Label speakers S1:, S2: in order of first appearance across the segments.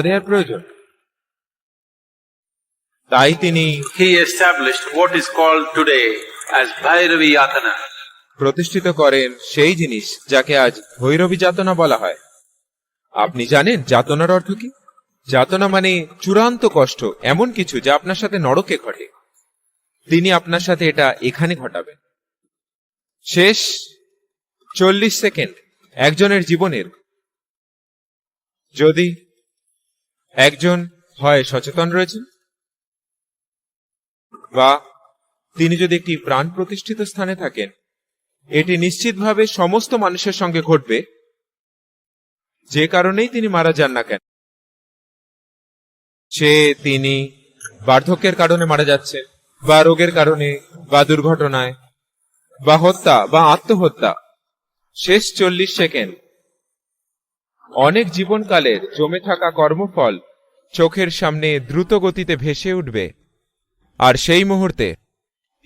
S1: দেওয়ার প্রয়োজন। তাই তিনি
S2: He established what is called today as Bhairavi Yatana.
S1: প্রতিষ্ঠিত করেন সেই জিনিস যাকে আজ ভৈরবী যাতনা বলা হয়। আপনি জানেন যাতনার অর্থ কি? যাতনা মানে চূড়ান্ত কষ্ট এমন কিছু যা আপনার সাথে নরকে ঘটে। তিনি আপনার সাথে এটা এখানে ঘটাবেন। শেষ চল্লিশ সেকেন্ড একজনের জীবনের। যদি একজন হয় সচেতন রয়েছেন বা তিনি যদি একটি প্রাণ প্রতিষ্ঠিত স্থানে থাকেন, এটি নিশ্চিতভাবে সমস্ত মানুষের সঙ্গে ঘটবে। যে কারণেই তিনি মারা যান না কেন। সে তিনি বার্ধক্যের কারণে মারা যাচ্ছে, বা রোগের কারণে, বা দুর্ঘটনায়, বা হত্যা, বা আত্মহত্যা। শেষ চল্লিশ সেকেন্ড অনেক জীবনকালের জমে থাকা কর্মফল চোখের সামনে দ্রুত গতিতে ভেসে উঠবে। আর সেই মুহূর্তে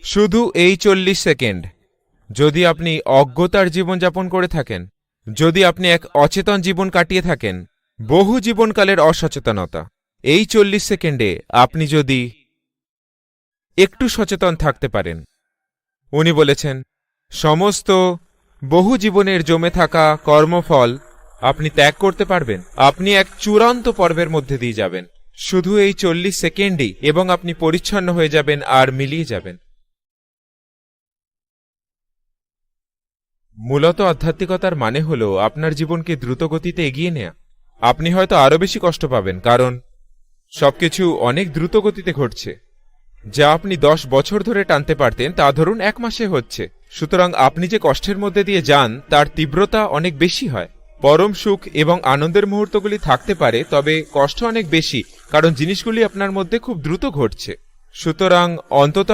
S1: শুধু এই চল্লিশ সেকেন্ড, যদি আপনি অজ্ঞতার জীবনযাপন করে থাকেন, যদি আপনি এক অচেতন জীবন কাটিয়ে থাকেন, বহু জীবনকালের অসচেতনতা। এই চল্লিশ সেকেন্ডে আপনি যদি একটু সচেতন থাকতে পারেন। উনি বলেছেন, সমস্ত বহু জীবনের জমে থাকা কর্মফল আপনি ত্যাগ করতে পারবেন। আপনি এক চূড়ান্ত পর্বের মধ্যে দিয়ে যাবেন। শুধু এই চল্লিশ সেকেন্ডই এবং আপনি পরিচ্ছন্ন হয়ে যাবেন আর মিলিয়ে যাবেন। মূলত আধ্যাত্মিকতার মানে হল আপনার জীবনকে দ্রুত গতিতে এগিয়ে নেয়া। আপনি হয়তো আরও বেশি কষ্ট পাবেন, কারণ সবকিছু অনেক দ্রুত গতিতে ঘটছে। যা আপনি দশ বছর ধরে টানতে পারতেন, তা ধরুন এক মাসে হচ্ছে। সুতরাং আপনি যে কষ্টের মধ্যে দিয়ে যান, তার তীব্রতা অনেক বেশি হয়। পরম সুখ এবং আনন্দের মুহূর্তগুলি থাকতে পারে, তবে কষ্ট অনেক বেশি, কারণ জিনিসগুলি আপনার মধ্যে খুব দ্রুত ঘটছে। সুতরাং অন্তত